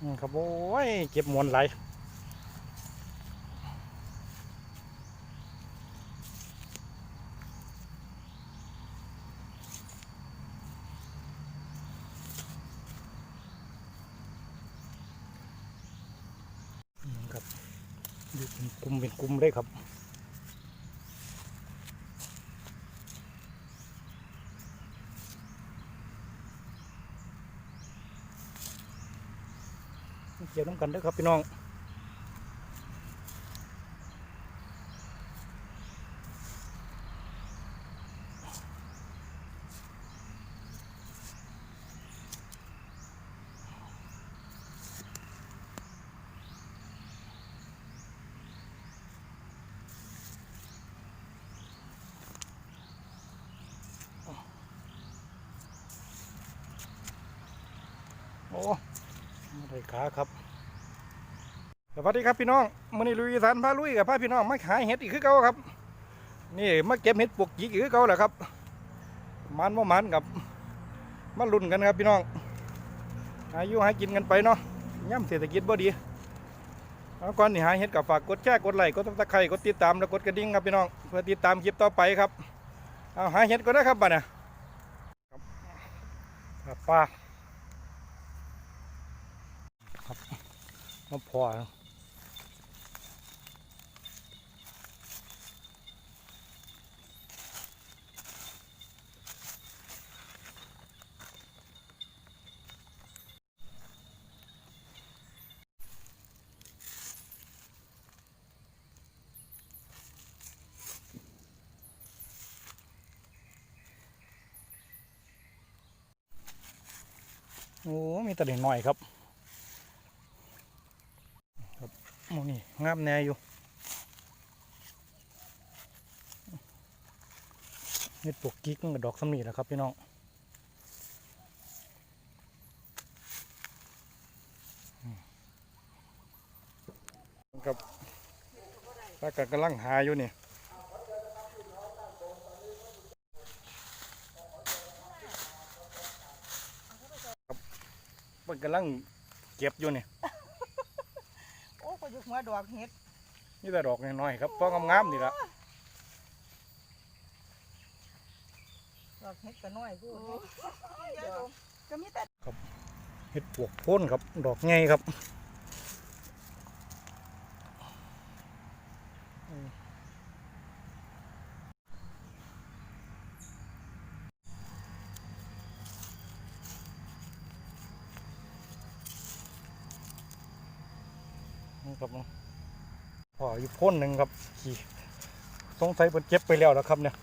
อืมครับโอ้ยเก็บมวลไหลายอืมครับอยู่เป็นกลุ่มเป็นกลุ่มเลยครับ เกี่ยวน้ำกันเด้อครับพี่น้องโอ้ ได้ขาครับสวัสดีครับพี่น้องมื้อนี้ลุยสานพาลุยกับพาพี่น้องมาหายเห็ดอีกคือเก่าครับ นี่มาเก็บเห็ดปวกจิกอีกคือเก่าแหละครับมันว่ามันกับมาลุ้นกันครับพี่น้องอายุหากินกันไปเนาะย่ำเศรษฐกิจบ่ดีเอาก่อนนี่หาเห็ดกับฝากกดแชร์กดไลค์กดติดตามกดติดตามแล้วกดกระดิ่งครับพี่น้องเพื่อติดตามคลิปต่อไปครับเอาหาเห็ดก็ได้ครับบัดเนี่ยป้าครับ มาพอโอ้ มีแต่เด็กหน่อยครับ ครับโอ้นี่งามแน่อยู่เห็ดปวกกิ๊กกับดอกสำนีแหละครับพี่น้องอืมครับถ้ากักำลังหาอยู่นี่มันกำลังเก็บอยู่นี่โอ้ก็อยู่ หัวดอกเห็ดนี่แต่ดอกน้อยๆครับเพราะงามๆนี่ละดอกเห็ดก็น้อยกูก็มีแต่เห็ดปวกโพ้นครับ ดอกไงครับ ครับพออยู่พ้นหนึ่งครับขี่สงสัยเพิ่นเจ็บไปแล้วนะครับเนี่ย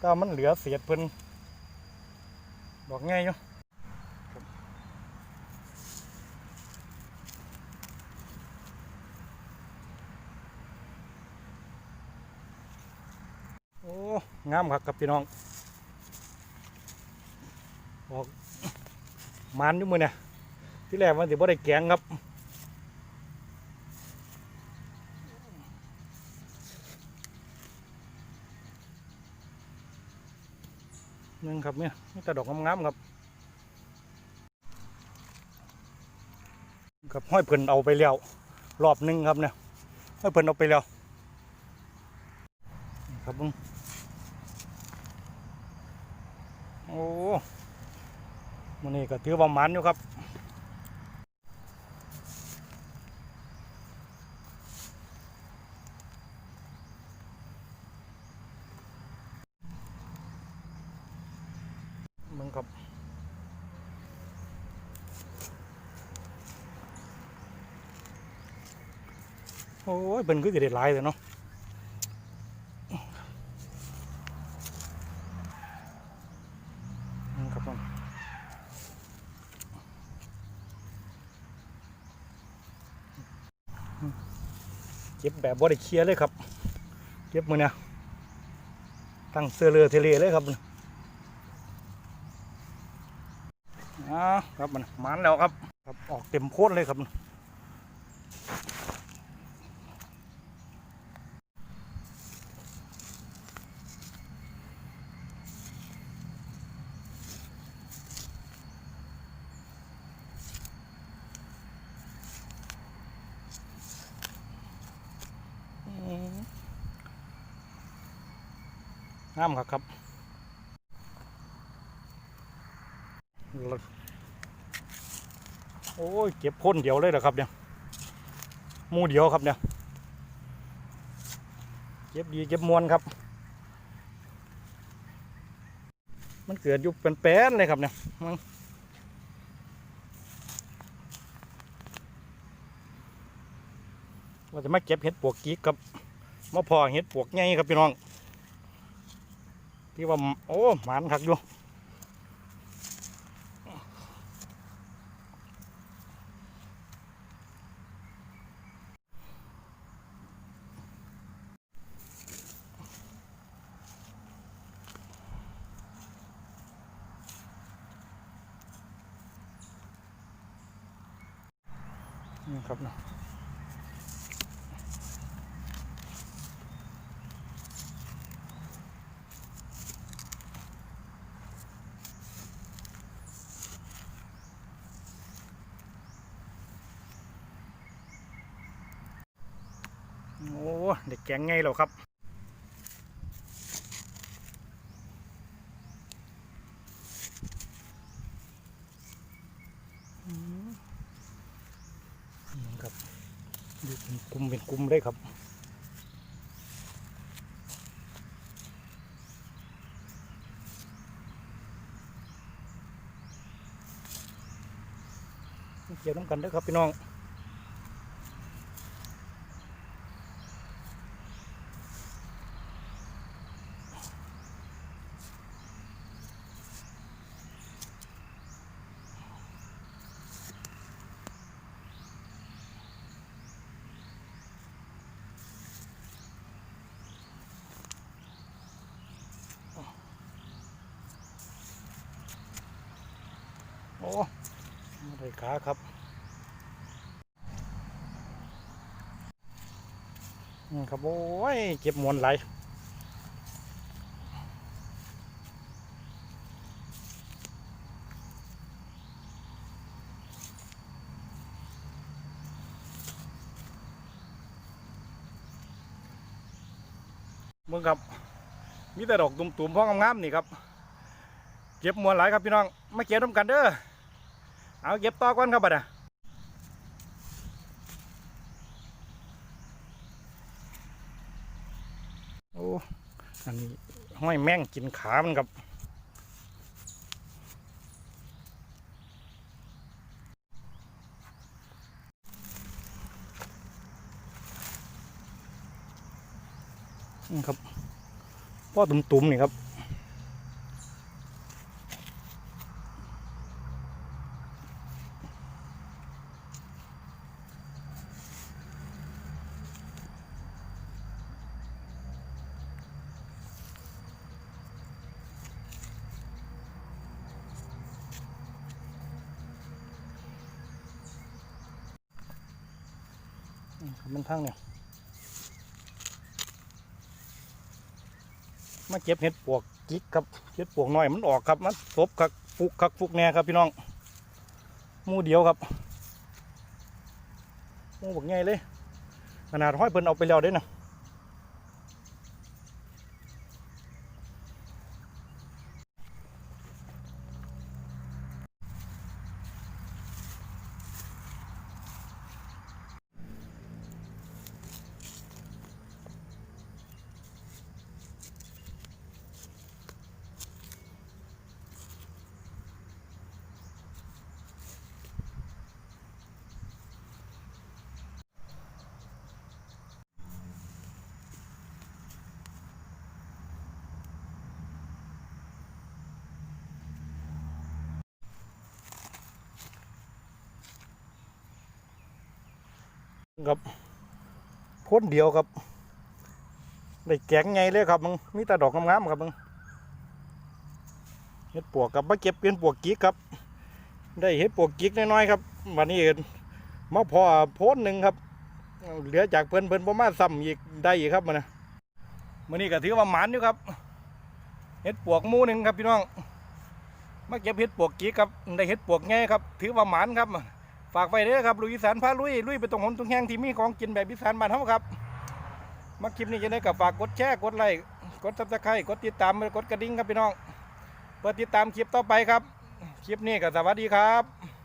ถ้ามันเหลือเศษเพิ่นดอกไงอยู่โอ้งามครับกับพี่น้องออกมันอยู่มือเนี่ยที่แรกมันสิบ่ได้แกงครับ นึงครับเนี่ยนี่แต่ดอกงามๆครับครับห้อยเพิ่นเอาไปแล้วรอบหนึงครับเนี่ยห้อยเพิ่นเอาไปแล้วครับมึงโอ้มันนี่ก็ถือว่ามันอยู่ครับ ครับโอ้ยเป็นก็จะได้หลายเลยเนาะครับผมเก็บแบบบ่ได้เคลียร์เลยครับ เก็บมือเนี่ยตั้งเสื้อเรือเทเลเลยครับ ครับมันมันแล้วครับ ครับออกเต็มโคตรเลยครับน้ำครับครับ โอ้ยเก็บคนเดียวเลยเหรอครับเนี่ยมูเดียวครับเนี่ยเก็บดีเก็บมวนครับ มันเกิดยู่เป็นแป้นเลยครับเนี่ยมันเราจะมาเก็บเห็ดปวกกิ๊กครับมาพอเห็ดปวกไงครับพี่น้องที่ว่าโอ้หมานคักอยู่ นี่ครับเนาะโอ้เด็กแกงไงแล้วครับ นี่ครับอยู่ เป็นกลุ่มเป็นกลุ่มเลยครับเกี่ยวน้ำกันด้อครับพี่น้อง ไม่ได้ขาครับนี่ครับโอ้ยเก็บมวลไหลมึงครับ มีแต่ดอกตุ่มๆพ่องามๆนี่ครับ เก็บมวลหลายครับพี่น้อง มาเก็บน้ำกันเด้อ เอาเก็บต่อก่อนครับบัดน่ะโอ้อันนี้ห้อยแม่งกินขามันครับนี่ครับพ่อตุ่มๆนี่ครับ มันทั้งเนี่ยมาเก็บเห็ดปวกจิกครับเห็ดปวกน้อยมันออกครับมันซบคักฟุกคักฟุกแน่ครับพี่น้องมูเดียวครับมูบักใหญ่เลยขนาดห้อยเพิ่นเอาไปแล้วได้นะ ครับพ้นเดียวครับได้แกงไงเลยครับมึงมีแต่ดอกงามๆครับมึงเห็ดปวกกับมาเก็บเป็นปวกกิ๊กครับ ได้เห็ดปวกกิ๊กน้อยๆครับวันนี้มาพอโพ้นหนึ่งครับ เหลือจากเพิ่นเพิ่นประมาณซ้ำอีกได้อีกครับมันนะมื่อนี้ก็ถือว่าหมานอยู่ครับเห็ดปวกมูหนึ่งครับพี่น้องมาเก็บเห็ดปวกกิ๊กครับได้เห็ดปวกไงครับ ถือว่าหมานครับ ฝากไปเด้อครับลุยสานพาลุยลุยไปตรงหนตรงแห้งที่มีของกินแบบอีสานบ้านเฮาครับมาคลิปนี้จะได้กับฝากกดแชร์กดไลค์กดซับสไครต์กดติดตามกดกระดิ่งครับพี่น้องเพื่อติดตามคลิปต่อไปครับ คลิปนี้ก็สวัสดีครับ